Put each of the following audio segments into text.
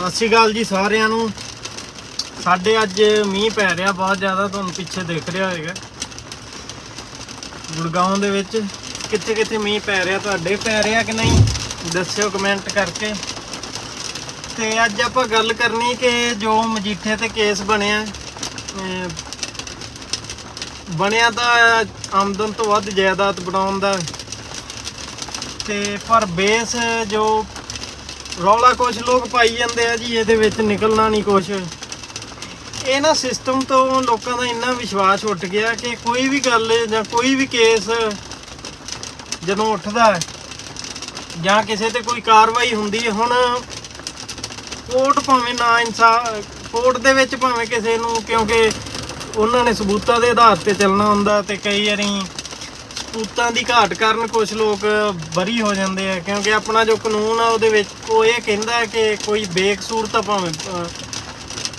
ਸਤਿ ਸ਼੍ਰੀ ਅਕਾਲ ਜੀ ਸਾਰਿਆਂ ਨੂੰ। ਸਾਡੇ ਅੱਜ ਮੀਂਹ ਪੈ ਰਿਹਾ ਬਹੁਤ ਜ਼ਿਆਦਾ, ਤੁਹਾਨੂੰ ਪਿੱਛੇ ਦਿਖ ਰਿਹਾ ਹੋਵੇਗਾ ਗੁੜਗਾਉਂ ਦੇ ਵਿੱਚ ਕਿੱਥੇ ਕਿੱਥੇ ਮੀਂਹ ਪੈ ਰਿਹਾ, ਤੁਹਾਡੇ ਪੈ ਰਿਹਾ ਕਿ ਨਹੀਂ? ਦੱਸਿਓ ਕਮੈਂਟ ਕਰਕੇ। ਤੇ ਅੱਜ ਆਪਾਂ ਗੱਲ ਕਰਨੀ ਕਿ ਜੋ ਮਜੀਠੇ ਤੇ ਕੇਸ ਬਣਿਆ ਬਣਿਆ ਤਾਂ ਆਮਦਨ ਤੋਂ ਵੱਧ ਜਾਇਦਾਦ ਬਣਾਉਣ ਦਾ। ਤੇ ਪਰ ਬੇਸ ਜੋ ਰੌਲਾ ਕੁਝ ਲੋਕ ਪਾਈ ਜਾਂਦੇ ਆ ਜੀ, ਇਹਦੇ ਵਿੱਚ ਨਿਕਲਣਾ ਨਹੀਂ ਕੁਝ ਇਹ ਨਾ ਸਿਸਟਮ ਤੋਂ ਲੋਕਾਂ ਦਾ ਇੰਨਾ ਵਿਸ਼ਵਾਸ ਉੱਠ ਗਿਆ ਕਿ ਕੋਈ ਵੀ ਗੱਲ ਜਾਂ ਕੋਈ ਵੀ ਕੇਸ ਜਦੋਂ ਉੱਠਦਾ ਹੈ ਜਾਂ ਕਿਸੇ ਤੇ ਕੋਈ ਕਾਰਵਾਈ ਹੁੰਦੀ ਹੈ, ਹੁਣ ਕੋਰਟ ਭਾਵੇਂ ਨਾ ਇਨਸਾਫ ਕੋਰਟ ਦੇ ਵਿੱਚ ਭਾਵੇਂ ਕਿਸੇ ਨੂੰ, ਕਿਉਂਕਿ ਉਹਨਾਂ ਨੇ ਸਬੂਤਾਂ ਦੇ ਆਧਾਰ ਤੇ ਚੱਲਣਾ ਹੁੰਦਾ ਤੇ ਕਈ ਵਾਰੀ ਸਬੂਤਾਂ ਦੀ ਘਾਟ ਕਾਰਨ ਕੁਝ ਲੋਕ ਬਰੀ ਹੋ ਜਾਂਦੇ ਆ, ਕਿਉਂਕਿ ਆਪਣਾ ਜੋ ਕਾਨੂੰਨ ਆ ਉਹਦੇ ਵਿੱਚ ਉਹ ਇਹ ਕਹਿੰਦਾ ਹੈ ਕਿ ਕੋਈ ਬੇਕਸੂਰ ਤਾਂ ਭਾਵੇਂ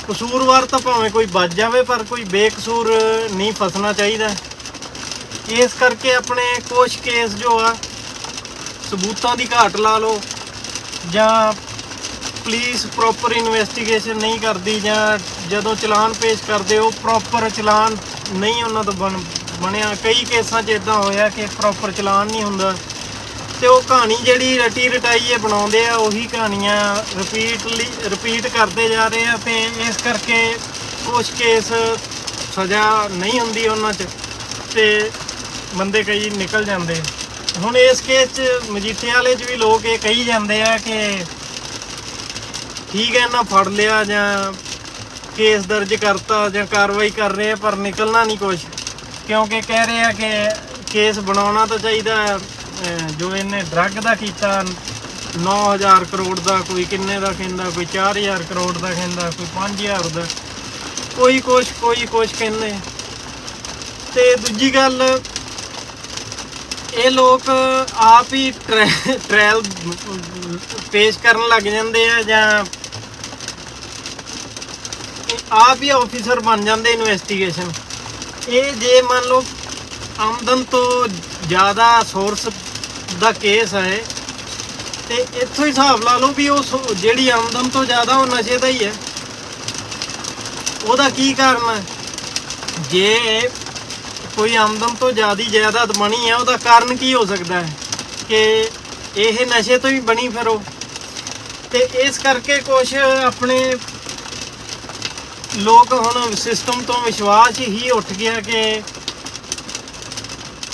ਕਸੂਰਵਾਰ ਤਾਂ ਭਾਵੇਂ ਕੋਈ ਬਚ ਜਾਵੇ, ਪਰ ਕੋਈ ਬੇਕਸੂਰ ਨਹੀਂ ਫਸਣਾ ਚਾਹੀਦਾ। ਇਸ ਕਰਕੇ ਆਪਣੇ ਕੁਝ ਕੇਸ ਜੋ ਆ, ਸਬੂਤਾਂ ਦੀ ਘਾਟ ਲਾ ਲਓ, ਜਾਂ ਪੁਲਿਸ ਪ੍ਰੋਪਰ ਇਨਵੈਸਟੀਗੇਸ਼ਨ ਨਹੀਂ ਕਰਦੀ, ਜਾਂ ਜਦੋਂ ਚਲਾਨ ਪੇਸ਼ ਕਰਦੇ, ਉਹ ਪ੍ਰੋਪਰ ਚਲਾਨ ਨਹੀਂ ਉਹਨਾਂ ਤੋਂ ਬਣ ਬਣਿਆ। ਕਈ ਕੇਸਾਂ 'ਚ ਇਦਾਂ ਹੋਇਆ ਕਿ ਪ੍ਰੋਪਰ ਚਲਾਨ ਨਹੀਂ ਹੁੰਦਾ। ਤੇ ਉਹ ਕਹਾਣੀ ਜਿਹੜੀ ਰਟੀ ਰਟਾਈਏ ਬਣਾਉਂਦੇ ਆ, ਉਹੀ ਕਹਾਣੀਆਂ ਰਿਪੀਟਲੀ ਰਿਪੀਟ ਕਰਦੇ ਜਾ ਰਹੇ ਆ ਤੇ ਇਸ ਕਰਕੇ ਕੁਝ ਕੇਸ ਸਜ਼ਾ ਨਹੀਂ ਹੁੰਦੀ ਉਹਨਾਂ 'ਚ ਤੇ ਬੰਦੇ ਕਈ ਨਿਕਲ ਜਾਂਦੇ ਹੁਣ ਇਸ ਕੇਸ 'ਚ ਮਜੀਠੇ ਵਾਲੇ 'ਚ ਵੀ ਲੋਕ ਇਹ ਕਹੀ ਜਾਂਦੇ ਆ ਕਿ ਠੀਕ ਹੈ ਨਾ ਫੜ ਲਿਆ ਜਾਂ ਕੇਸ ਦਰਜ ਕਰਤਾ ਜਾਂ ਕਾਰਵਾਈ ਕਰ ਰਹੇ ਆ, ਪਰ ਨਿਕਲਣਾ ਨਹੀਂ ਕੁਝ ਕਿਉਂਕਿ ਕਹਿ ਰਹੇ ਆ ਕਿ ਕੇਸ ਬਣਾਉਣਾ ਤਾਂ ਚਾਹੀਦਾ ਹੈ, ਅਹ, ਜੋ ਇਹਨੇ ਡਰੱਗ ਦਾ ਕੀਤਾ 9000 ਕਰੋੜ ਦਾ ਕੋਈ ਕਿੰਨੇ ਦਾ ਕਹਿੰਦਾ ਕੋਈ 4000 ਕਰੋੜ ਦਾ ਕਹਿੰਦਾ ਕੋਈ 5000 ਦਾ। ਕੋਈ ਕੁਛ ਕੋਈ ਕੁਛ ਕਹਿੰਦੇ। ਤੇ ਦੂਜੀ ਗੱਲ ਇਹ ਲੋਕ ਆਪ ਹੀ ਟਰੈ ਟ੍ਰਾਇਲ ਪੇਸ਼ ਕਰਨ ਲੱਗ ਜਾਂਦੇ ਆ ਜਾਂ ਆਪ ਹੀ ਆਫੀਸਰ ਬਣ ਜਾਂਦੇ ਇਨਵੈਸਟੀਗੇਸ਼ਨ ਇਹ ਜੇ ਮੰਨ ਲਓ ਆਮਦਨ ਤੋਂ ਜ਼ਿਆਦਾ ਸੋਰਸ ਦਾ ਕੇਸ ਹੈ, ਤੇ ਇੱਥੋਂ ਹੀ ਹਿਸਾਬ ਲਾ ਲਓ ਵੀ ਉਹ ਸੋ- ਜਿਹੜੀ ਆਮਦਨ ਤੋਂ ਜ਼ਿਆਦਾ ਉਹ ਨਸ਼ੇ ਦਾ ਹੀ ਹੈ। ਉਹਦਾ ਕੀ ਕਾਰਨ ਹੈ? ਜੇ ਕੋਈ ਆਮਦਨ ਤੋਂ ਜ਼ਿਆਦੀ ਜਾਇਦਾਦ ਬਣੀ ਹੈ, ਉਹਦਾ ਕਾਰਨ ਕੀ ਹੋ ਸਕਦਾ ਹੈ? ਕਿ ਇਹ ਨਸ਼ੇ ਤੋਂ ਹੀ ਬਣੀ ਫਿਰ। ਉਹ ਤੇ ਇਸ ਕਰਕੇ ਕੁਝ ਆਪਣੇ ਲੋਕ ਹੁਣ ਸਿਸਟਮ ਤੋਂ ਵਿਸ਼ਵਾਸ ਹੀ ਉੱਠ ਗਿਆ ਕਿ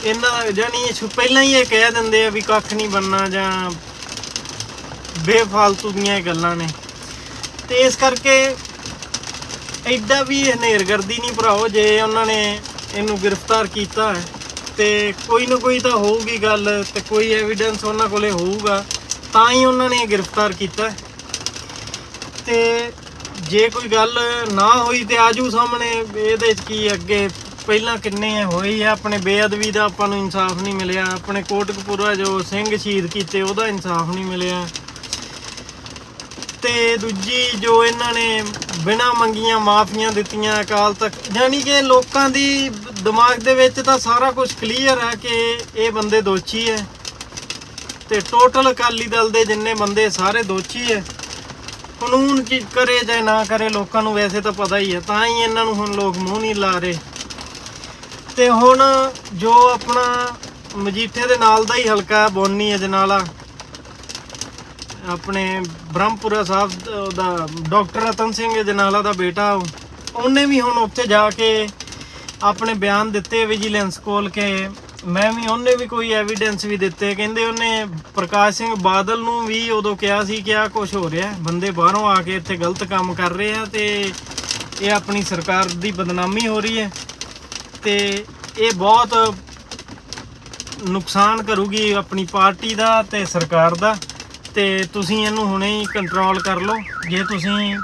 ਇਹਨਾਂ ਜਾਨੀ ਇਹ ਪਹਿਲਾਂ ਹੀ ਇਹ ਕਹਿ ਦਿੰਦੇ ਆ ਵੀ ਕੱਖ ਨਹੀਂ ਬੰਨਾ ਜਾਂ ਬੇਫਾਲਤੂ ਦੀਆਂ ਇਹ ਗੱਲਾਂ ਨੇ ਤੇ ਇਸ ਕਰਕੇ ਐਡਾ ਵੀ ਹਨੇਰਗਰਦੀ ਨਹੀਂ ਭਰਾਓ, ਜੇ ਉਹਨਾਂ ਨੇ ਇਹਨੂੰ ਗ੍ਰਿਫਤਾਰ ਕੀਤਾ ਹੈ, ਤੇ ਕੋਈ ਨਾ ਕੋਈ ਤਾਂ ਹੋਊਗੀ ਗੱਲ ਤੇ ਕੋਈ ਐਵੀਡੈਂਸ ਉਹਨਾਂ ਕੋਲੇ ਹੋਊਗਾ, ਤਾਂ ਹੀ ਉਹਨਾਂ ਨੇ ਇਹ ਗ੍ਰਿਫਤਾਰ ਕੀਤਾ ਹੈ। ਤੇ ਜੇ ਕੋਈ ਗੱਲ ਨਾ ਹੋਈ ਤੇ ਆਜੂ ਸਾਹਮਣੇ, ਇਹਦੇ 'ਚ ਕੀ ਅੱਗੇ? ਪਹਿਲਾਂ ਕਿੰਨੇ ਹੋਏ ਆ, ਆਪਣੇ ਬੇਅਦਬੀ ਦਾ ਆਪਾਂ ਨੂੰ ਇਨਸਾਫ ਨਹੀਂ ਮਿਲਿਆ, ਆਪਣੇ ਕੋਟਕਪੂਰਾ ਜੋ ਸਿੰਘ ਸ਼ਹੀਦ ਕੀਤੇ, ਉਹਦਾ ਇਨਸਾਫ ਨਹੀਂ ਮਿਲਿਆ। ਤੇ ਦੂਜੀ ਜੋ ਇਹਨਾਂ ਨੇ ਬਿਨਾਂ ਮੰਗੀਆਂ ਮਾਫੀਆਂ ਦਿੱਤੀਆਂ ਅਕਾਲ ਤਖ਼ਤ ਯਾਨੀ ਕਿ ਲੋਕਾਂ ਦੀ ਦਿਮਾਗ ਦੇ ਵਿੱਚ ਤਾਂ ਸਾਰਾ ਕੁਝ ਕਲੀਅਰ ਹੈ ਕਿ ਇਹ ਬੰਦੇ ਦੋਸ਼ੀ ਹੈ ਤੇ ਟੋਟਲ ਅਕਾਲੀ ਦਲ ਦੇ ਜਿੰਨੇ ਬੰਦੇ, ਸਾਰੇ ਦੋਸ਼ੀ ਹੈ ਕਾਨੂੰਨ ਚ ਕਰੇ ਜਾਂ ਨਾ ਕਰੇ ਲੋਕਾਂ ਨੂੰ ਵੈਸੇ ਤਾਂ ਪਤਾ ਹੀ ਹੈ ਤਾਂ ਹੀ ਇਹਨਾਂ ਨੂੰ ਹੁਣ ਲੋਕ ਮੂੰਹ ਨਹੀਂ ਲਾ ਰਹੇ। ਤੇ ਹੁਣ ਜੋ ਆਪਣਾ ਮਜੀਠੇ ਦੇ ਨਾਲ ਦਾ ਹੀ ਹਲਕਾ ਹੈ, ਬੋਨੀ ਅਜਨਾਲਾ ਆਪਣੇ ਬ੍ਰਹਮਪੁਰਾ ਸਾਹਿਬ ਦਾ- ਡਾਕਟਰ ਰਤਨ ਸਿੰਘ ਅਜਨਾਲਾ ਦਾ ਬੇਟਾ ਉਹਨੇ ਵੀ ਹੁਣ ਉੱਥੇ ਜਾ ਕੇ ਆਪਣੇ ਬਿਆਨ ਦਿੱਤੇ ਵਿਜੀਲੈਂਸ ਕੋਲ ਕੇ ਮੈਂ ਵੀ, ਉਹਨੇ ਵੀ ਕੋਈ ਐਵੀਡੈਂਸ ਵੀ ਦਿੱਤੇ। ਕਹਿੰਦੇ ਉਹਨੇ ਪ੍ਰਕਾਸ਼ ਸਿੰਘ ਬਾਦਲ ਨੂੰ ਵੀ ਉਦੋਂ ਕਿਹਾ ਸੀ ਕਿ ਆ ਕੁਝ ਹੋ ਰਿਹਾ ਬੰਦੇ ਬਾਹਰੋਂ ਆ ਕੇ ਇੱਥੇ ਗਲਤ ਕੰਮ ਕਰ ਰਹੇ ਆ ਤੇ ਇਹ ਆਪਣੀ ਸਰਕਾਰ ਦੀ ਬਦਨਾਮੀ ਹੋ ਰਹੀ ਹੈ ਤੇ ਇਹ ਬਹੁਤ ਨੁਕਸਾਨ ਕਰੂਗੀ ਆਪਣੀ ਪਾਰਟੀ ਦਾ ਤੇ ਸਰਕਾਰ ਦਾ। ਤੇ ਤੁਸੀਂ ਇਹਨੂੰ ਹੁਣੇ ਹੀ ਕੰਟਰੋਲ ਕਰ ਲਓ। ਜੇ ਤੁਸੀਂ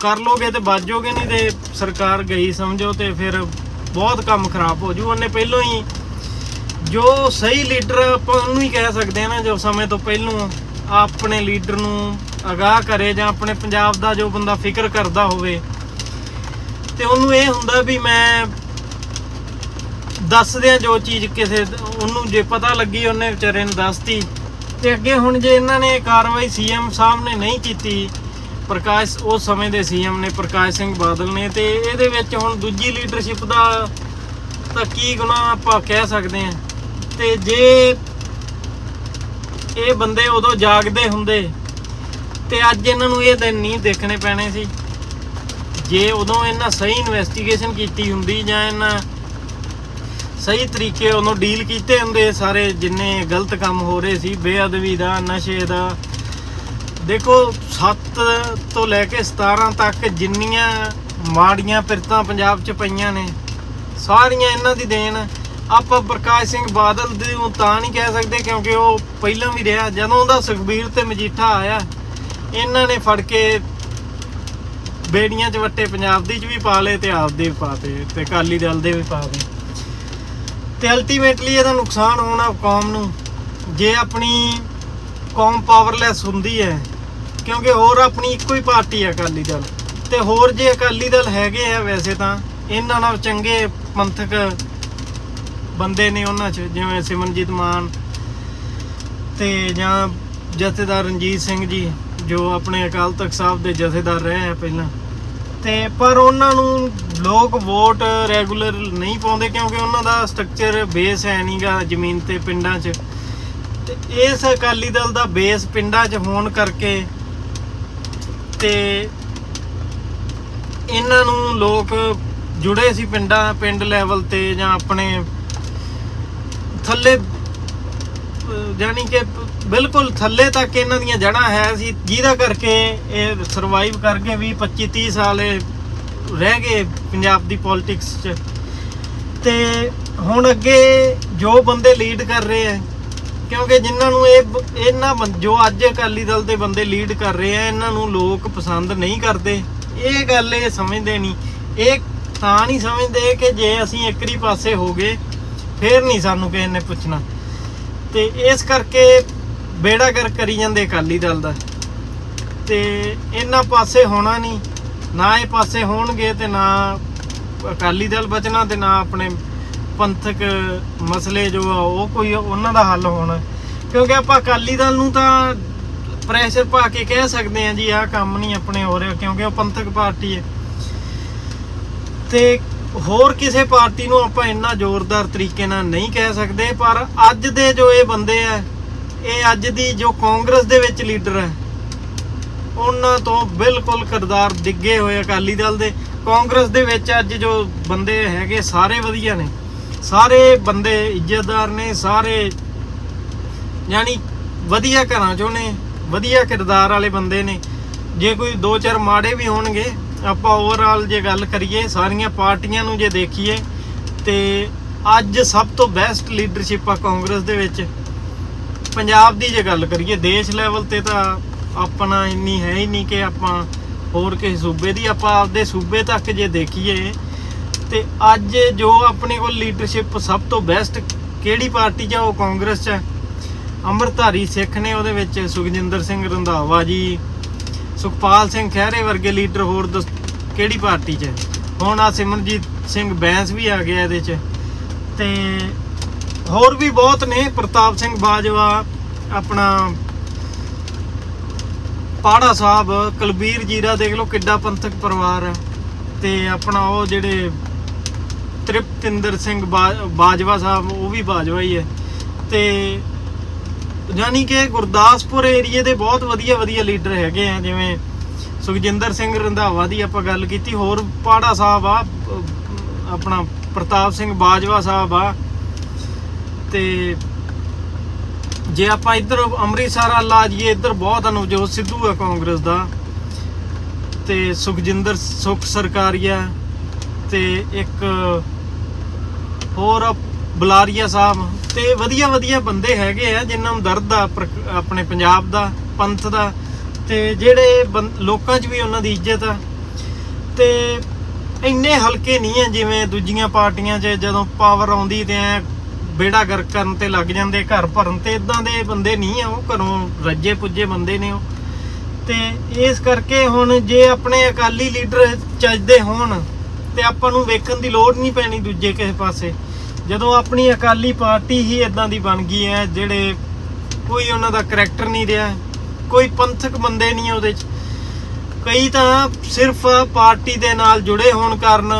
ਕਰ ਲੋਗੇ ਤੇ ਬਚ ਜਾਓਗੇ ਨਹੀਂ ਤੇ ਸਰਕਾਰ ਗਈ, ਸਮਝੋ ਤੇ ਫਿਰ ਬਹੁਤ ਕੰਮ ਖਰਾਬ ਹੋ ਜੂ। ਉਹਨੇ ਪਹਿਲਾਂ ਹੀ ਜੋ ਸਹੀ ਲੀਡਰ ਆਪਾਂ ਉਹਨੂੰ ਹੀ ਕਹਿ ਸਕਦੇ ਆ ਨਾ, ਜੋ ਸਮੇਂ ਤੋਂ ਪਹਿਲੋਂ ਆਪਣੇ ਲੀਡਰ ਨੂੰ ਅਗਾਹ ਕਰੇ ਜਾਂ ਆਪਣੇ ਪੰਜਾਬ ਦਾ ਜੋ ਬੰਦਾ ਫਿਕਰ ਕਰਦਾ ਹੋਵੇ। ਤੇ ਉਹਨੂੰ ਇਹ ਹੁੰਦਾ ਵੀ ਮੈਂ ਦੱਸਦੇ ਆ ਜੋ ਚੀਜ਼ ਕਿਸੇ ਉਹਨੂੰ ਜੇ ਪਤਾ ਲੱਗੀ, ਉਹਨੇ ਵਿਚਾਰੇ ਨੂੰ ਦੱਸਤੀ। ਤੇ ਅੱਗੇ ਹੁਣ ਜੇ ਇਹਨਾਂ ਨੇ ਕਾਰਵਾਈ ਸੀਐਮ ਸਾਹਿਬ ਨੇ ਨਹੀਂ ਕੀਤੀ, ਪ੍ਰਕਾਸ਼ ਉਸ ਸਮੇਂ ਦੇ ਸੀਐਮ ਨੇ, ਪ੍ਰਕਾਸ਼ ਸਿੰਘ ਬਾਦਲ ਨੇ, ਤੇ ਇਹਦੇ ਵਿੱਚ ਹੁਣ ਦੂਜੀ ਲੀਡਰਸ਼ਿਪ ਦਾ ਤਾਂ ਕੀ ਗੁਨਾਹ ਆਪਾਂ ਕਹਿ ਸਕਦੇ ਹਾਂ। ਤੇ ਜੇ ਇਹ ਬੰਦੇ ਉਦੋਂ ਜਾਗਦੇ ਹੁੰਦੇ ਤੇ ਅੱਜ ਇਹਨਾਂ ਨੂੰ ਇਹ ਦਿਨ ਨਹੀਂ ਦੇਖਣੇ ਪੈਣੇ ਸੀ। ਜੇ ਉਦੋਂ ਇਹਨਾਂ ਸਹੀ ਇਨਵੈਸਟੀਗੇਸ਼ਨ ਕੀਤੀ ਹੁੰਦੀ ਜਾਂ ਇਹਨਾਂ ਸਹੀ ਤਰੀਕੇ ਉਹਨੂੰ ਡੀਲ ਕੀਤੇ ਹੁੰਦੇ ਸਾਰੇ ਜਿੰਨੇ ਗਲਤ ਕੰਮ ਹੋ ਰਹੇ ਸੀ, ਬੇਅਦਬੀ ਦਾ, ਨਸ਼ੇ ਦਾ। ਦੇਖੋ 7 ਤੋਂ ਲੈ ਕੇ 17 ਤੱਕ ਜਿੰਨੀਆਂ ਮਾੜੀਆਂ ਪਿਰਤਾਂ ਪੰਜਾਬ 'ਚ ਪਈਆਂ ਨੇ, ਸਾਰੀਆਂ ਇਹਨਾਂ ਦੀ ਦੇਣ। ਆਪਾਂ ਪ੍ਰਕਾਸ਼ ਸਿੰਘ ਬਾਦਲ ਦੇ ਨੂੰ ਤਾਂ ਨਹੀਂ ਕਹਿ ਸਕਦੇ ਕਿਉਂਕਿ ਉਹ ਪਹਿਲਾਂ ਵੀ ਰਿਹਾ। ਜਦੋਂ ਉਹਦਾ ਸੁਖਬੀਰ ਤੇ ਮਜੀਠਾ ਆਇਆ, ਇਹਨਾਂ ਨੇ ਫੜ ਕੇ ਬੇੜੀਆਂ 'ਚ ਵੱਟੇ, ਪੰਜਾਬ ਦੀ 'ਚ ਵੀ ਪਾ ਲਏ ਤੇ ਆਪਦੇ ਵੀ ਪਾਤੇ ਤੇ ਅਕਾਲੀ ਦਲ ਦੇ ਵੀ ਪਾ ਦੇ ਤੇ ਅਲਟੀਮੇਟਲੀ ਇਹਦਾ ਨੁਕਸਾਨ ਹੋਣਾ ਕੌਮ ਨੂੰ। ਜੇ ਆਪਣੀ ਕੌਮ ਪਾਵਰਲੈਸ ਹੁੰਦੀ ਹੈ, ਕਿਉਂਕਿ ਹੋਰ ਆਪਣੀ ਇੱਕੋ ਹੀ ਪਾਰਟੀ ਹੈ ਅਕਾਲੀ ਦਲ। ਤੇ ਹੋਰ ਜੇ ਅਕਾਲੀ ਦਲ ਹੈਗੇ ਆ ਵੈਸੇ ਤਾਂ, ਇਹਨਾਂ ਨਾਲ ਚੰਗੇ ਪੰਥਕ ਬੰਦੇ ਨੇ ਉਹਨਾਂ 'ਚ, ਜਿਵੇਂ ਸਿਮਰਨਜੀਤ ਮਾਨ ਤੇ ਜਾਂ ਜਥੇਦਾਰ ਰਣਜੀਤ ਸਿੰਘ ਜੀ, ਜੋ ਆਪਣੇ ਅਕਾਲ ਤਖਤ ਸਾਹਿਬ ਦੇ ਜਥੇਦਾਰ ਰਹੇ ਆ ਪਹਿਲਾਂ। ਤੇ ਪਰ ਉਹਨਾਂ ਨੂੰ ਲੋਕ ਵੋਟ ਰੈਗੂਲਰ ਨਹੀਂ ਪਾਉਂਦੇ ਕਿਉਂਕਿ ਉਹਨਾਂ ਦਾ ਸਟਰਕਚਰ ਬੇਸ ਹੈ ਨਹੀਂਗਾ ਜ਼ਮੀਨ ਤੇ ਪਿੰਡਾਂ 'ਚ। ਤੇ ਇਸ ਅਕਾਲੀ ਦਲ ਦਾ ਬੇਸ ਪਿੰਡਾਂ 'ਚ ਹੋਣ ਕਰਕੇ ਤੇ ਇਹਨਾਂ ਨੂੰ ਲੋਕ ਜੁੜੇ ਸੀ ਪਿੰਡਾਂ, ਪਿੰਡ ਲੈਵਲ ਤੇ ਜਾਂ ਆਪਣੇ ਥੱਲੇ ਅਹ ਜਾਣੀ ਕਿ ਬਿਲਕੁਲ ਥੱਲੇ ਤੱਕ ਇਹਨਾਂ ਦੀਆਂ ਜੜ੍ਹਾਂ ਹੈ ਸੀ, ਜਿਹਦਾ ਕਰਕੇ ਇਹ ਸਰਵਾਈਵ ਕਰਕੇ ਗਏ 20 25 30 ਸਾਲ ਇਹ ਰਹਿ ਗਏ ਪੰਜਾਬ ਦੀ ਪੋਲਿਟਿਕਸ 'ਚ। ਤੇ ਹੁਣ ਅੱਗੇ ਜੋ ਬੰਦੇ ਲੀਡ ਕਰ ਰਹੇ ਆ ਕਿਉਂਕਿ ਜਿਨ੍ਹਾਂ ਨੂੰ ਇਹ ਬ- ਇਹਨਾਂ ਬੰ- ਜੋ ਅੱਜ ਅਕਾਲੀ ਦਲ ਦੇ ਬੰਦੇ ਲੀਡ ਕਰ ਰਹੇ ਆ ਇਹਨਾਂ ਨੂੰ ਲੋਕ ਪਸੰਦ ਨਹੀਂ ਕਰਦੇ। ਇਹ ਗੱਲ ਇਹ ਸਮਝਦੇ ਨਹੀਂ। ਇਹ ਤਾਂ ਨਹੀਂ ਸਮਝਦੇ ਕਿ ਜੇ ਅਸੀਂ ਇੱਕਰੀ ਪਾਸੇ ਹੋ ਗਏ ਫੇਰ ਨਹੀਂ ਸਾਨੂੰ ਕਿਸੇ ਨੇ ਪੁੱਛਣਾ। ਤੇ ਇਸ ਕਰਕੇ ਬੇੜਾ ਕਰ ਕਰੀ ਜਾਂਦੇ ਅਕਾਲੀ ਦਲ ਦਾ। ਤੇ ਇਹਨਾਂ ਪਾਸੇ ਹੋਣਾ ਨਹੀਂ। ਨਾ ਇਹ ਪਾਸੇ ਹੋਣਗੇ ਤੇ ਨਾ ਅਕਾਲੀ ਦਲ ਬਚਣਾ ਤੇ ਨਾ ਆਪਣੇ ਪੰਥਕ ਮਸਲੇ ਜੋ ਆ ਉਹ ਕੋਈ ਉਹਨਾਂ ਦਾ ਹੱਲ ਹੋਣਾ। ਕਿਉਂਕਿ ਆਪਾਂ ਅਕਾਲੀ ਦਲ ਨੂੰ ਤਾਂ ਪ੍ਰੈਸ਼ਰ ਪਾ ਕੇ ਕਹਿ ਸਕਦੇ ਆ ਜੀ, ਆਹ ਕੰਮ ਨਹੀਂ ਆਪਣੇ ਹੋ ਰਿਹਾ ਕਿਉਂਕਿ ਉਹ ਪੰਥਕ ਪਾਰਟੀ ਹੈ। ਤੇ ਹੋਰ ਕਿਸੇ ਪਾਰਟੀ ਨੂੰ ਆਪਾਂ ਇੰਨਾ ਜ਼ੋਰਦਾਰ ਤਰੀਕੇ ਨਾਲ ਨਹੀਂ ਕਹਿ ਸਕਦੇ, ਪਰ ਅੱਜ ਦੇ ਜੋ ਇਹ ਬੰਦੇ ਆ, ਇਹ ਅੱਜ ਦੀ ਜੋ ਕਾਂਗਰਸ ਦੇ ਵਿੱਚ ਲੀਡਰ ਹੈ ਉਹਨਾਂ ਤੋਂ ਬਿਲਕੁਲ ਕਿਰਦਾਰ ਡਿੱਗੇ ਹੋਏ ਅਕਾਲੀ ਦਲ ਦੇ। ਕਾਂਗਰਸ ਦੇ ਵਿੱਚ ਅੱਜ ਜੋ ਬੰਦੇ ਹੈਗੇ, ਸਾਰੇ ਵਧੀਆ ਨੇ। ਸਾਰੇ ਬੰਦੇ ਇੱਜ਼ਤਦਾਰ ਨੇ, ਸਾਰੇ ਯਾਨੀ ਵਧੀਆ ਘਰਾਂ ਚੋਂ ਨੇ, ਵਧੀਆ ਕਿਰਦਾਰ ਵਾਲੇ ਬੰਦੇ ਨੇ। ਜੇ ਕੋਈ ਦੋ ਚਾਰ ਮਾੜੇ ਵੀ ਹੋਣਗੇ ਆਪਾਂ ਓਵਰਆਲ ਜੇ ਗੱਲ ਕਰੀਏ, ਸਾਰੀਆਂ ਪਾਰਟੀਆਂ ਨੂੰ ਜੇ ਦੇਖੀਏ, ਤੇ ਅੱਜ ਸਭ ਤੋਂ ਬੈਸਟ ਲੀਡਰਸ਼ਿਪ ਆ ਕਾਂਗਰਸ ਦੇ ਵਿੱਚ। ਪੰਜਾਬ ਦੀ ਜੇ ਗੱਲ ਕਰੀਏ, ਦੇਸ਼ ਲੈਵਲ ਤੇ ਤਾਂ ਆਪਣਾ ਇੰਨੀ ਹੈ ਹੀ ਨਹੀਂ ਕਿ ਆਪਾਂ ਹੋਰ ਕਿਸੇ ਸੂਬੇ ਦੀ, ਆਪਾਂ ਆਪਦੇ ਸੂਬੇ ਤੱਕ ਜੇ ਦੇਖੀਏ, ਤੇ ਅੱਜ ਜੋ ਆਪਣੇ ਕੋਲ ਲੀਡਰਸ਼ਿਪ ਸਭ ਤੋਂ ਬੈਸਟ ਕਿਹੜੀ ਪਾਰਟੀ 'ਚ ਆ, ਉਹ ਕਾਂਗਰਸ 'ਚ ਹੈ ਅੰਮ੍ਰਿਤਧਾਰੀ ਸਿੱਖ ਨੇ ਉਹਦੇ ਵਿੱਚ ਸੁਖਜਿੰਦਰ ਸਿੰਘ ਰੰਧਾਵਾ ਜੀ ਸੁਖਪਾਲ ਸਿੰਘ ਖਹਿਰੇ ਵਰਗੇ ਲੀਡਰ ਹੋਰ ਦੱਸ ਕਿਹੜੀ ਪਾਰਟੀ 'ਚ? ਹੈ? ਹੁਣ ਆ ਸਿਮਰਜੀਤ ਸਿੰਘ ਬੈਂਸ ਵੀ ਆ ਗਿਆ ਇਹਦੇ 'ਚ। ਤੇ ਹੋਰ ਵੀ ਬਹੁਤ ਨੇ, ਪ੍ਰਤਾਪ ਸਿੰਘ ਬਾਜਵਾ, ਆਪਣਾ ਪਾੜਾ ਸਾਹਿਬ, ਕੁਲਬੀਰ ਜੀਰਾ ਦੇਖ ਲਓ ਕਿੱਡਾ ਪੰਥਕ ਪਰਿਵਾਰ ਹੈ ਤੇ ਆਪਣਾ ਉਹ ਜਿਹੜੇ ਤ੍ਰਿਪਤਿੰਦਰ ਸਿੰਘ ਬਾਜਵਾ ਸਾਹਿਬ, ਉਹ ਵੀ ਬਾਜਵਾ ਹੀ ਹੈ ਤੇ ਯਾਨੀ ਕਿ ਗੁਰਦਾਸਪੁਰ ਏਰੀਏ ਦੇ ਬਹੁਤ ਵਧੀਆ ਵਧੀਆ ਲੀਡਰ ਹੈਗੇ ਆ, ਜਿਵੇਂ ਸੁਖਜਿੰਦਰ ਸਿੰਘ ਰੰਧਾਵਾ ਦੀ ਆਪਾਂ ਗੱਲ ਕੀਤੀ, ਹੋਰ ਪਾੜਾ ਸਾਹਿਬ ਆ ਆਪਣਾ ਪ੍ਰਤਾਪ ਸਿੰਘ ਬਾਜਵਾ ਸਾਹਿਬ ਆ। ਤੇ ਜੇ ਆਪਾਂ ਇੱਧਰ ਅੰਮ੍ਰਿਤਸਰ ਵੱਲ ਆ ਜਾਈਏ, ਇੱਧਰ ਬਹੁਤ ਆ ਨਵਜੋਤ ਸਿੱਧੂ ਆ ਕਾਂਗਰਸ ਦਾ। ਤੇ ਸੁਖਜਿੰਦਰ ਸੁਖ ਸਰਕਾਰੀਆ ਤੇ ਇੱਕ ਹੋਰ ਬੁਲਾਰੀਆ ਸਾਹਿਬ। ਤੇ ਵਧੀਆ ਵਧੀਆ ਬੰਦੇ ਹੈਗੇ ਆ, ਜਿਨ੍ਹਾਂ ਨੂੰ ਦਰਦ ਆ ਪ੍ਰਕ- ਆਪਣੇ ਪੰਜਾਬ ਦਾ, ਪੰਥ ਦਾ, ਤੇ ਜਿਹੜੇ ਬੰ- ਲੋਕਾਂ 'ਚ ਵੀ ਉਹਨਾਂ ਦੀ ਇੱਜ਼ਤ ਆ। ਤੇ ਇੰਨੇ ਹਲਕੇ ਨਹੀਂ ਆ, ਜਿਵੇਂ ਦੂਜੀਆਂ ਪਾਰਟੀਆਂ 'ਚ ਜਦੋਂ ਪਾਵਰ ਆਉਂਦੀ ਤੇ ਐ ਬੇੜਾ ਗਰ ਕਰਨ ਤੇ ਲੱਗ ਜਾਂਦੇ, ਘਰ ਭਰਨ ਤੇ ਇਦਾਂ ਦੇ ਬੰਦੇ ਨਹੀਂ ਆ, ਉਹ ਘਰੋਂ ਰੱਜੇ ਪੁੱਜੇ ਬੰਦੇ ਨੇ ਉਹ। ਤੇ ਇਸ ਕਰਕੇ ਹੁਣ ਜੇ ਆਪਣੇ ਅਕਾਲੀ ਲੀਡਰ ਚੱਜਦੇ ਹੋਣ, ਤੇ ਆਪਾਂ ਨੂੰ ਵੇਖਣ ਦੀ ਲੋੜ ਨਹੀਂ ਪੈਣੀ ਦੂਜੇ ਕਿਸੇ ਪਾਸੇ। ਜਦੋਂ ਆਪਣੀ ਅਕਾਲੀ ਪਾਰਟੀ ਹੀ ਇਦਾਂ ਦੀ ਬਣ ਗਈ ਹੈ, ਜਿਹੜੇ ਕੋਈ ਉਹਨਾਂ ਦਾ ਕਰੈਕਟਰ ਨਹੀਂ ਰਿਹਾ, ਕੋਈ ਪੰਥਕ ਬੰਦੇ ਨਹੀਂ ਉਹਦੇ ਚ। ਕਈ ਤਾਂ ਸਿਰਫ ਪਾਰਟੀ ਦੇ ਨਾਲ ਜੁੜੇ ਹੋਣ ਕਾਰਨ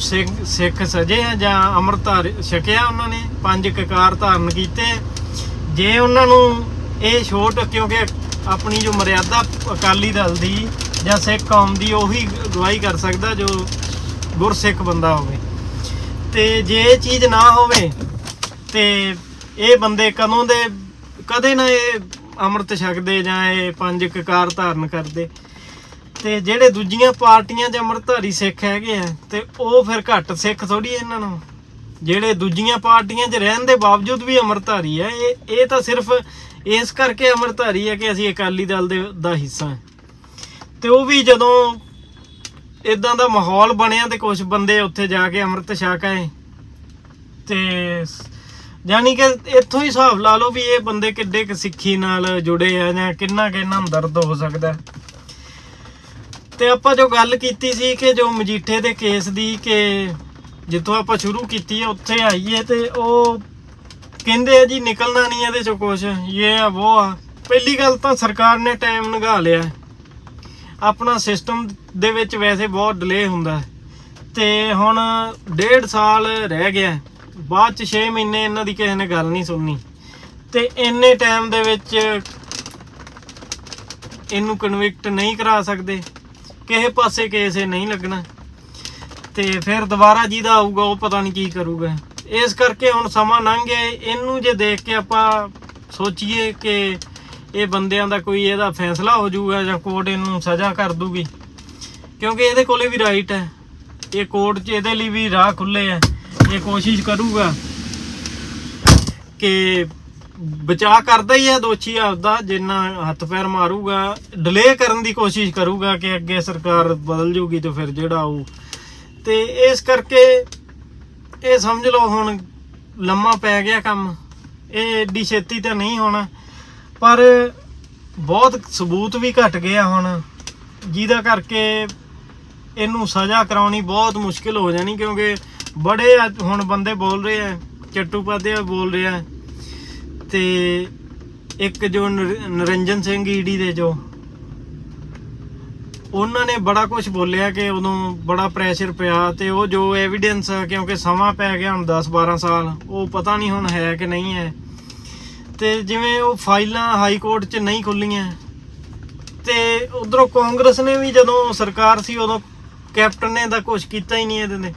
ਸਿੱਖ ਸਿੱਖ ਸਜੇ ਆ ਜਾਂ ਅੰਮ੍ਰਿਤ ਛਕਿਆ ਉਹਨਾਂ ਨੇ, ਪੰਜ ਕਕਾਰ ਧਾਰਨ ਕੀਤੇ। ਜੇ ਉਹਨਾਂ ਨੂੰ ਇਹ ਛੋਟ, ਕਿਉਂਕਿ ਆਪਣੀ ਜੋ ਮਰਿਆਦਾ ਅਕਾਲੀ ਦਲ ਦੀ ਜਾਂ ਸਿੱਖ ਕੌਮ ਦੀ, ਉਹੀ ਗਵਾਹੀ ਕਰ ਸਕਦਾ ਜੋ ਗੁਰਸਿੱਖ ਬੰਦਾ ਹੋਵੇ। ਤੇ ਜੇ ਇਹ ਚੀਜ਼ ਨਾ ਹੋਵੇ ਤੇ ਇਹ ਬੰਦੇ ਕਦੋਂ ਦੇ, ਕਦੇ ਨਾ ਇਹ ਅੰਮ੍ਰਿਤ ਛਕਦੇ ਜਾਂ ਇਹ ਪੰਜ ਕਕਾਰ ਧਾਰਨ ਕਰਦੇ। ਤੇ ਜਿਹੜੇ ਦੂਜੀਆਂ ਪਾਰਟੀਆਂ 'ਚ ਅੰਮ੍ਰਿਤਧਾਰੀ ਸਿੱਖ ਹੈਗੇ ਆ, ਤੇ ਉਹ ਫਿਰ ਘੱਟ ਸਿੱਖ ਥੋੜੀ ਇਹਨਾਂ ਨੂੰ। ਜਿਹੜੇ ਦੂਜੀਆਂ ਪਾਰਟੀਆਂ 'ਚ ਰਹਿਣ ਦੇ ਬਾਵਜੂਦ ਵੀ ਅੰਮ੍ਰਿਤਧਾਰੀ ਆ, ਇਹ ਇਹ ਤਾਂ ਸਿਰਫ ਇਸ ਕਰਕੇ ਅੰਮ੍ਰਿਤਧਾਰੀ ਹੈ ਕਿ ਅਸੀਂ ਅਕਾਲੀ ਦਲ ਦੇ, ਦਾ ਹਿੱਸਾ ਹਾਂ। ਤੇ ਉਹ ਵੀ ਜਦੋਂ ਇਦਾਂ ਦਾ ਮਾਹੌਲ ਬਣਿਆ ਤੇ ਕੁਝ ਬੰਦੇ ਉੱਥੇ ਜਾ ਕੇ ਅੰਮ੍ਰਿਤ ਛਕ ਆਏ। ਤੇ ਯਾਨੀ ਕਿ ਇੱਥੋਂ ਹੀ ਹਿਸਾਬ ਲਾ ਲਓ ਵੀ ਇਹ ਬੰਦੇ ਕਿੱਡੇ ਕੁ ਸਿੱਖੀ ਨਾਲ ਜੁੜੇ ਆ ਜਾਂ ਕਿੰਨਾ ਕਿ ਇਹਨਾਂ ਨੂੰ ਦਰਦ ਹੋ ਸਕਦਾ। ਹੈ। ਤੇ ਆਪਾਂ ਜੋ ਗੱਲ ਕੀਤੀ ਸੀ ਕਿ ਜੋ ਮਜੀਠੇ ਦੇ ਕੇਸ ਦੀ ਕਿ ਜਿੱਥੋਂ ਆਪਾਂ ਸ਼ੁਰੂ ਕੀਤੀ ਹੈ ਉੱਥੇ ਆਈਏ ਤੇ ਉਹ ਕਹਿੰਦੇ ਆ ਜੀ ਨਿਕਲਣਾ ਨਹੀਂ ਇਹਦੇ ਚੋਂ ਕੁਝ ਇਹ ਆ ਉਹ ਆ। ਪਹਿਲੀ ਗੱਲ ਤਾਂ ਸਰਕਾਰ ਨੇ ਟਾਈਮ ਲਗਾ ਲਿਆ। ਆਪਣਾ ਸਿਸਟਮ ਦੇ ਵਿੱਚ ਵੈਸੇ ਬਹੁਤ ਡਿਲੇ ਹੁੰਦਾ ਹੈ। ਤੇ ਹੁਣ ਡੇਢ ਸਾਲ ਰਹਿ ਗਿਆ ਬਾਅਦ ਚ 6 ਮਹੀਨੇ ਇਹਨਾਂ ਦੀ ਕਿਸੇ ਨੇ ਗੱਲ ਨਹੀਂ ਸੁਣਨੀ। ਤੇ ਇੰਨੇ ਟਾਈਮ ਦੇ ਵਿੱਚ ਇਹਨੂੰ ਕਨਵਿਕਟ ਨਹੀਂ ਕਰਾ ਸਕਦੇ। ਕਿਸੇ ਪਾਸੇ ਕੇਸ ਇਹ ਨਹੀਂ ਲੱਗਣਾ। ਤੇ ਫਿਰ ਦੁਬਾਰਾ ਜਿਹਦਾ ਆਊਗਾ, ਉਹ ਪਤਾ ਨਹੀਂ ਕੀ ਕਰੂਗਾ। ਇਸ ਕਰਕੇ ਹੁਣ ਸਮਾਂ ਲੰਘ ਗਿਆ ਇਹਨੂੰ ਜੇ ਦੇਖ ਕੇ ਆਪਾਂ ਸੋਚੀਏ ਕਿ ਇਹ ਬੰਦਿਆਂ ਦਾ ਕੋਈ ਇਹਦਾ ਫੈਸਲਾ ਹੋ ਜਾਊਗਾ ਜਾਂ ਕੋਰਟ ਇਹਨੂੰ ਸਜ਼ਾ ਕਰ ਦੂਗੀ। ਕਿਉਂਕਿ ਇਹਦੇ ਕੋਲੇ ਵੀ ਰਾਈਟ ਹੈ। ਇਹ ਕੋਰਟ 'ਚ ਇਹਦੇ ਲਈ ਵੀ ਰਾਹ ਖੁੱਲੇ ਹੈ। ਇਹ ਕੋਸ਼ਿਸ਼ ਕਰੂਗਾ ਕਿ ਬਚਾ ਕਰਦਾ ਹੀ ਹੈ ਦੋਸ਼ੀ ਆਪਦਾ, ਜਿੰਨਾ ਹੱਥ ਪੈਰ ਮਾਰੂਗਾ ਡਿਲੇ ਕਰਨ ਦੀ ਕੋਸ਼ਿਸ਼ ਕਰੂਗਾ ਕਿ ਅੱਗੇ ਸਰਕਾਰ ਬਦਲ ਜੂਗੀ ਤੇ ਫਿਰ ਜਿਹੜਾ ਉਹ। ਤੇ ਇਸ ਕਰਕੇ ਇਹ ਸਮਝ ਲਓ ਹੁਣ ਲੰਮਾ ਪੈ ਗਿਆ ਕੰਮ। ਇਹ ਏਡੀ ਛੇਤੀ ਤਾਂ ਨਹੀਂ ਹੋਣਾ, ਪਰ ਬਹੁਤ ਸਬੂਤ ਵੀ ਘਟ ਗਿਆ ਹੁਣ। ਜਿਹਦਾ ਕਰਕੇ ਇਹਨੂੰ ਸਜ਼ਾ ਕਰਾਉਣੀ ਬਹੁਤ ਮੁਸ਼ਕਿਲ ਹੋ ਜਾਣੀ ਕਿਉਂਕਿ ਬੜੇ ਹੁਣ ਬੰਦੇ ਬੋਲ ਰਹੇ ਆ, ਚੱਟੂ ਪਾਧਿਆ ਬੋਲ ਰਿਹਾ ਤੇ ਇੱਕ ਜੋ ਨਰ- ਨਰਿੰਜਨ ਸਿੰਘ ਈਡੀ ਦੇ ਜੋ, ਉਹਨਾਂ ਨੇ ਬੜਾ ਕੁਝ ਬੋਲਿਆ ਕਿ ਉਦੋਂ ਬੜਾ ਪ੍ਰੈਸ਼ਰ ਪਿਆ ਤੇ ਉਹ ਜੋ ਐਵੀਡੈਂਸ ਕਿਉਂਕਿ ਸਮਾਂ ਪੈ ਗਿਆ ਹੁਣ 10 12 ਸਾਲ, ਉਹ ਪਤਾ ਨਹੀਂ ਹੁਣ ਹੈ ਕਿ ਨਹੀਂ ਹੈ। ਤੇ ਜਿਵੇਂ ਉਹ ਫਾਈਲਾਂ ਹਾਈ ਕੋਰਟ 'ਚ ਨਹੀਂ ਖੁੱਲੀਆਂ, ਤੇ ਉਧਰੋਂ ਕਾਂਗਰਸ ਨੇ ਵੀ ਜਦੋਂ ਸਰਕਾਰ ਸੀ ਉਦੋਂ ਕੈਪਟਨ ਨੇ ਤਾਂ ਕੁਝ ਕੀਤਾ ਹੀ ਨਹੀਂ ਇਹਦੇ ਨੇ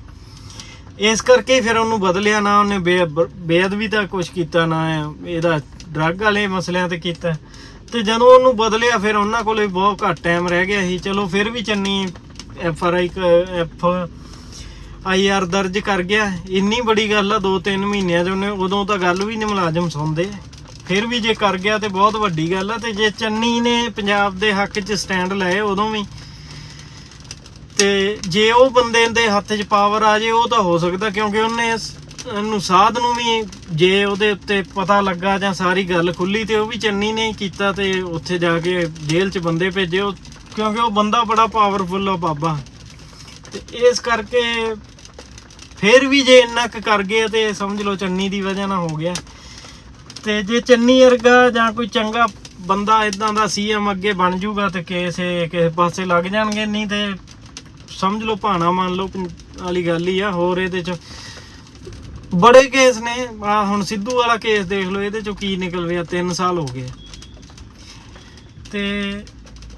ਇਸ ਕਰਕੇ ਫਿਰ ਉਹਨੂੰ ਬਦਲਿਆ ਨਾ ਉਹਨੇ ਬੇ- ਬੇਅਦਬੀ ਦਾ ਕੁਝ ਕੀਤਾ ਨਾ, ਇਹਦਾ ਡਰੱਗ ਵਾਲੇ ਮਸਲਿਆਂ ਤੇ ਕੀਤਾ। ਤੇ ਜਦੋਂ ਉਹਨੂੰ ਬਦਲਿਆ ਫਿਰ ਉਹਨਾਂ ਕੋਲੇ ਬਹੁਤ ਘੱਟ ਟਾਈਮ ਰਹਿ ਗਿਆ ਸੀ। ਚਲੋ ਫਿਰ ਵੀ Channi F R I F I R ਦਰਜ ਕਰ ਗਿਆ। ਇੰਨੀ ਬੜੀ ਗੱਲ ਆ 2-3 ਮਹੀਨਿਆਂ ਚ ਉਹਨੇ ਉਦੋਂ ਤਾਂ ਗੱਲ ਵੀ ਨਹੀਂ ਮੁਲਾਜ਼ਮ ਸੁਣਦੇ। ਫਿਰ ਵੀ ਜੇ ਕਰ ਗਿਆ ਤੇ ਬਹੁਤ ਵੱਡੀ ਗੱਲ ਆ। ਤੇ ਜੇ ਚੰਨੀ ਨੇ ਪੰਜਾਬ ਦੇ ਹੱਕ 'ਚ ਸਟੈਂਡ ਲਏ, ਉਦੋਂ ਵੀ ਤੇ ਜੇ ਉਹ ਬੰਦੇ ਦੇ ਹੱਥ 'ਚ ਪਾਵਰ ਆ ਜੇ, ਉਹ ਤਾਂ ਹੋ ਸਕਦਾ ਕਿਉਂਕਿ ਉਹਨੇ ਇਸ- ਇਹਨੂੰ ਸਾਧ ਨੂੰ ਵੀ ਜੇ ਉਹਦੇ ਉੱਤੇ ਪਤਾ ਲੱਗਾ ਜਾਂ ਸਾਰੀ ਗੱਲ ਖੁੱਲੀ ਤੇ ਉਹ ਵੀ ਚੰਨੀ ਨੇ ਹੀ ਕੀਤਾ ਤੇ ਉੱਥੇ ਜਾ ਕੇ ਜੇਲ੍ਹ 'ਚ ਬੰਦੇ ਭੇਜੇ ਉਹ, ਕਿਉਂਕਿ ਉਹ ਬੰਦਾ ਬੜਾ ਪਾਵਰਫੁੱਲ ਆ ਬਾਬਾ। ਤੇ ਇਸ ਕਰਕੇ ਫਿਰ ਵੀ ਜੇ ਇੰਨਾ ਕੁ ਕਰ ਗਏ ਤੇ ਸਮਝ ਲਓ ਚੰਨੀ ਦੀ ਵਜ੍ਹਾ ਨਾਲ ਹੋ ਗਿਆ। ਤੇ ਜੇ ਚੰਨੀ ਵਰਗਾ ਜਾਂ ਕੋਈ ਚੰਗਾ ਬੰਦਾ ਇਦਾਂ ਦਾ ਸੀਐਮ ਅੱਗੇ ਬਣ ਜਾਊਗਾ ਤੇ ਕਿਸੇ ਕਿਸੇ ਪਾਸੇ ਲੱਗ ਜਾਣਗੇ, ਨਹੀਂ ਤੇ ਸਮਝ ਲਓ, ਭਾਣਾ ਮੰਨ ਲਓ ਵਾਲੀ ਗੱਲ ਹੀ ਆ, ਹੋਰ ਇਹਦੇ ਚ ਬੜੇ ਕੇਸ ਨੇ। ਆ ਹੁਣ ਸਿੱਧੂ ਵਾਲਾ ਕੇਸ ਦੇਖ ਲਓ, ਇਹਦੇ ਚੋਂ ਕੀ ਨਿਕਲ ਰਿਹਾ 3 ਸਾਲ ਹੋ ਗਏ। ਤੇ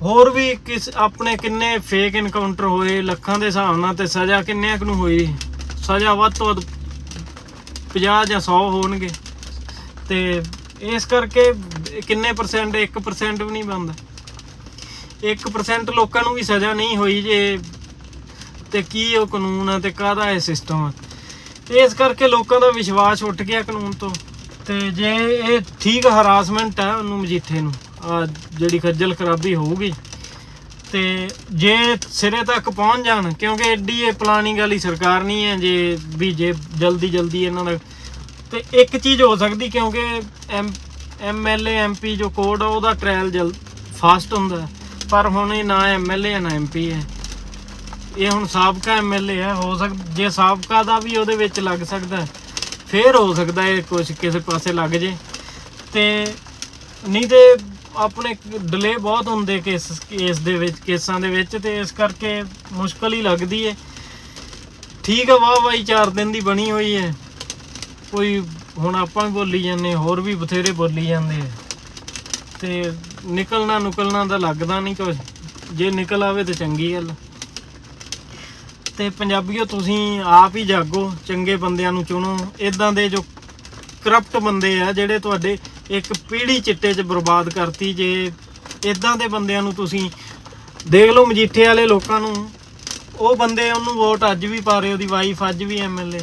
ਹੋਰ ਵੀ ਕਿਸ ਆਪਣੇ ਕਿੰਨੇ ਫੇਕ ਇਨਕਾਊਂਟਰ ਹੋਏ, ਲੱਖਾਂ ਦੇ ਹਿਸਾਬ ਨਾਲ ਤੇ ਸਜ਼ਾ ਕਿੰਨਿਆਂ ਕੁ ਨੂੰ ਹੋਈ? ਸਜ਼ਾ ਵੱਧ ਤੋਂ ਵੱਧ 50 ਜਾਂ 100 ਹੋਣਗੇ। ਤੇ ਇਸ ਕਰਕੇ ਕਿੰਨੇ ਪਰਸੈਂਟ 1% ਵੀ ਨਹੀਂ ਬਣਦਾ। 1% ਲੋਕਾਂ ਨੂੰ ਵੀ ਸਜ਼ਾ ਨਹੀਂ ਹੋਈ ਜੇ ਤੇ ਕੀ ਉਹ ਕਾਨੂੰਨ ਆ ਤੇ ਕਾਹਦਾ ਇਹ ਸਿਸਟਮ ਆ? ਇਸ ਕਰਕੇ ਲੋਕਾਂ ਦਾ ਵਿਸ਼ਵਾਸ ਉੱਠ ਗਿਆ ਕਾਨੂੰਨ ਤੋਂ। ਤੇ ਜੇ ਇਹ ਠੀਕ ਹਰਾਸਮੈਂਟ ਹੈ ਉਹਨੂੰ ਮਜੀਠੇ ਨੂੰ, ਆ ਜਿਹੜੀ ਖੱਜਲ ਖਰਾਬੀ ਹੋਊਗੀ। ਤੇ ਜੇ ਸਿਰੇ ਤੱਕ ਪਹੁੰਚ ਜਾਣ, ਕਿਉਂਕਿ ਐਡੀ ਇਹ ਪਲਾਨਿੰਗ ਵਾਲੀ ਸਰਕਾਰ ਨਹੀਂ ਹੈ ਜੇ ਵੀ ਜੇ ਜਲਦੀ ਜਲਦੀ ਇਹਨਾਂ ਦਾ ਤੇ ਇੱਕ ਚੀਜ਼ ਹੋ ਸਕਦੀ ਕਿਉਂਕਿ ਐਮ ਐਮਐਲਏ ਐਮਪੀ ਜੋ ਕੋਡ ਆ, ਉਹਦਾ ਟ੍ਰਾਇਲ ਜਲ ਫਾਸਟ ਹੁੰਦਾ। ਪਰ ਹੁਣ ਇਹ ਨਾ ਐਮਐਲਏ ਹੈ ਨਾ ਐਮਪੀ ਹੈ। ਇਹ ਹੁਣ ਸਾਬਕਾ ਐਮਐਲਏ ਹੈ ਹੋ ਸਕ ਜੇ ਸਾਬਕਾ ਦਾ ਵੀ ਉਹਦੇ ਵਿੱਚ ਲੱਗ ਸਕਦਾ ਹੈ, ਫੇਰ ਹੋ ਸਕਦਾ ਇਹ ਕੁਝ ਕਿਸੇ ਪਾਸੇ ਲੱਗ ਜੇ। ਤੇ ਨਹੀਂ ਤੇ ਆਪਣੇ ਡਿਲੇ ਬਹੁਤ ਹੁੰਦੇ ਕੇਸ ਕੇਸ ਦੇ ਵਿੱਚ ਕੇਸਾਂ ਦੇ ਵਿੱਚ ਤੇ ਇਸ ਕਰਕੇ ਮੁਸ਼ਕਲ ਹੀ ਲੱਗਦੀ ਹੈ। ਠੀਕ ਆ ਵਾਹ ਬਾਈ 4 ਦਿਨ ਦੀ ਬਣੀ ਹੋਈ ਹੈ। ਕੋਈ ਹੁਣ ਆਪਾਂ ਵੀ ਬੋਲੀ ਜਾਂਦੇ ਹੋਰ ਵੀ ਬਥੇਰੇ ਬੋਲੀ ਜਾਂਦੇ ਆ। ਤੇ ਨਿਕਲਣਾ ਨੁਕਲਣਾ ਤਾਂ ਲੱਗਦਾ ਨਹੀਂ ਕੁਝ ਜੇ ਨਿਕਲ ਆਵੇ ਤਾਂ ਚੰਗੀ ਗੱਲ ਤੇ ਪੰਜਾਬੀਓ ਤੁਸੀਂ ਆਪ ਹੀ ਜਾਗੋ, ਚੰਗੇ ਬੰਦਿਆਂ ਨੂੰ ਚੁਣੋ। ਇਦਾਂ ਦੇ ਜੋ ਕਰਪਟ ਬੰਦੇ ਆ, ਜਿਹੜੇ ਤੁਹਾਡੇ ਇੱਕ ਪੀੜ੍ਹੀ ਚਿੱਟੇ 'ਚ ਬਰਬਾਦ ਕਰਤੀ ਜੇ ਇਦਾਂ ਦੇ ਬੰਦਿਆਂ ਨੂੰ ਤੁਸੀਂ ਦੇਖ ਲਓ ਮਜੀਠੇ ਵਾਲੇ ਲੋਕਾਂ ਨੂੰ। ਉਹ ਬੰਦੇ ਉਹਨੂੰ ਵੋਟ ਅੱਜ ਵੀ ਪਾ ਰਹੇ, ਉਹਦੀ ਵਾਈਫ ਅੱਜ ਵੀ ਐਮਐਲਏ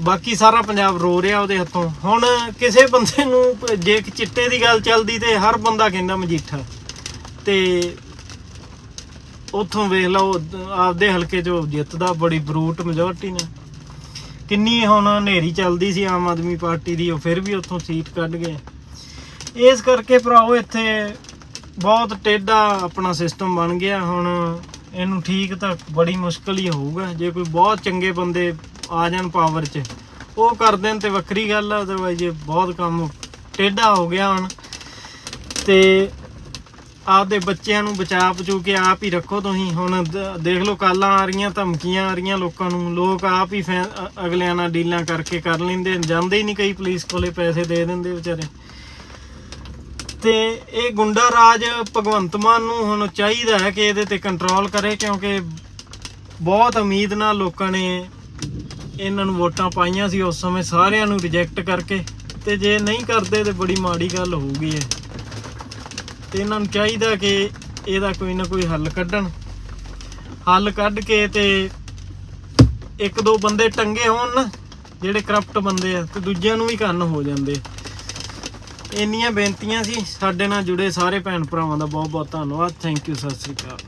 ਬਾਕੀ ਸਾਰਾ ਪੰਜਾਬ ਰੋ ਰਿਹਾ ਉਹਦੇ ਹੱਥੋਂ। ਹੁਣ ਕਿਸੇ ਬੰਦੇ ਨੂੰ ਜੇ ਚਿੱਟੇ ਦੀ ਗੱਲ ਚੱਲਦੀ ਤੇ ਹਰ ਬੰਦਾ ਕਹਿੰਦਾ ਮਜੀਠਾ। ਤੇ ਉੱਥੋਂ ਵੇਖ ਲਓ, ਆਪਦੇ ਹਲਕੇ 'ਚੋਂ ਜਿੱਤਦਾ, ਬੜੀ ਬਰੂਟ ਮੈਜੋਰਟੀ ਨੇ। ਕਿੰਨੀ ਹੁਣ ਹਨੇਰੀ ਚੱਲਦੀ ਸੀ ਆਮ ਆਦਮੀ ਪਾਰਟੀ ਦੀ, ਉਹ ਫਿਰ ਵੀ ਉੱਥੋਂ ਸੀਟ ਕੱਢ ਗਏ। ਇਸ ਕਰਕੇ ਭਰਾਓ ਇੱਥੇ ਬਹੁਤ ਟੇਢਾ ਆਪਣਾ ਸਿਸਟਮ ਬਣ ਗਿਆ। ਹੁਣ ਇਹਨੂੰ ਠੀਕ ਤਾਂ ਬੜੀ ਮੁਸ਼ਕਲ ਹੀ ਹੋਊਗਾ। ਜੇ ਕੋਈ ਬਹੁਤ ਚੰਗੇ ਬੰਦੇ ਆ ਜਾਣ ਪਾਵਰ 'ਚ, ਉਹ ਕਰ ਦੇਣ ਤੇ ਵੱਖਰੀ ਗੱਲ ਆ ਅਦਰਵਾਈਜ਼ ਬਹੁਤ ਕੰਮ ਟੇਢਾ ਹੋ ਗਿਆ ਹੁਣ। ਤੇ ਆਪਦੇ ਬੱਚਿਆਂ ਨੂੰ ਬਚਾ ਬਚੂ ਕੇ ਆਪ ਹੀ ਰੱਖੋ ਤੁਸੀਂ। ਹੁਣ ਦੇਖ ਲਓ ਕਾਲਾਂ ਆ ਰਹੀਆਂ, ਧਮਕੀਆਂ ਆ ਰਹੀਆਂ ਲੋਕਾਂ ਨੂੰ। ਲੋਕ ਆਪ ਹੀ ਫੈ- ਅਗਲਿਆਂ ਨਾਲ ਡੀਲਾਂ ਕਰਕੇ ਕਰ ਲੈਂਦੇ ਜਾਂਦੇ ਹੀ ਨਹੀਂ ਕਈ ਪੁਲਿਸ ਕੋਲੇ ਪੈਸੇ ਦੇ ਦਿੰਦੇ ਵਿਚਾਰੇ। ਤੇ ਇਹ ਗੁੰਡਾ ਰਾਜ ਭਗਵੰਤ ਮਾਨ ਨੂੰ ਹੁਣ ਚਾਹੀਦਾ ਹੈ ਕਿ ਇਹਦੇ ਤੇ ਕੰਟਰੋਲ ਕਰੇ, ਕਿਉਂਕਿ ਬਹੁਤ ਉਮੀਦ ਨਾਲ ਲੋਕਾਂ ਨੇ ਇਹਨਾਂ ਨੂੰ ਵੋਟਾਂ ਪਾਈਆਂ ਸੀ ਉਸ ਸਮੇਂ। ਸਾਰਿਆਂ ਨੂੰ ਰਿਜੈਕਟ ਕਰਕੇ। ਤੇ ਜੇ ਨਹੀਂ ਕਰਦੇ ਤੇ ਬੜੀ ਮਾੜੀ ਗੱਲ ਹੋਊਗੀ ਇਹ। ਤੇ ਇਹਨਾਂ ਨੂੰ ਚਾਹੀਦਾ ਕਿ ਇਹਦਾ ਕੋਈ ਨਾ ਕੋਈ ਹੱਲ ਕੱਢਣ। ਹੱਲ ਕੱਢ ਕੇ ਤੇ ਇੱਕ ਦੋ ਬੰਦੇ ਟੰਗੇ ਹੋਣ ਨਾ ਜਿਹੜੇ ਕਰਪਟ ਬੰਦੇ ਆ, ਤੇ ਦੂਜਿਆਂ ਨੂੰ ਵੀ ਕੰਨ ਹੋ ਜਾਂਦੇ। ਇੰਨੀਆਂ ਬੇਨਤੀਆਂ ਸੀ, ਸਾਡੇ ਨਾਲ ਜੁੜੇ ਸਾਰੇ ਭੈਣ ਭਰਾਵਾਂ ਦਾ ਬਹੁਤ ਬਹੁਤ ਧੰਨਵਾਦ। Thank you Sat Sri Akal.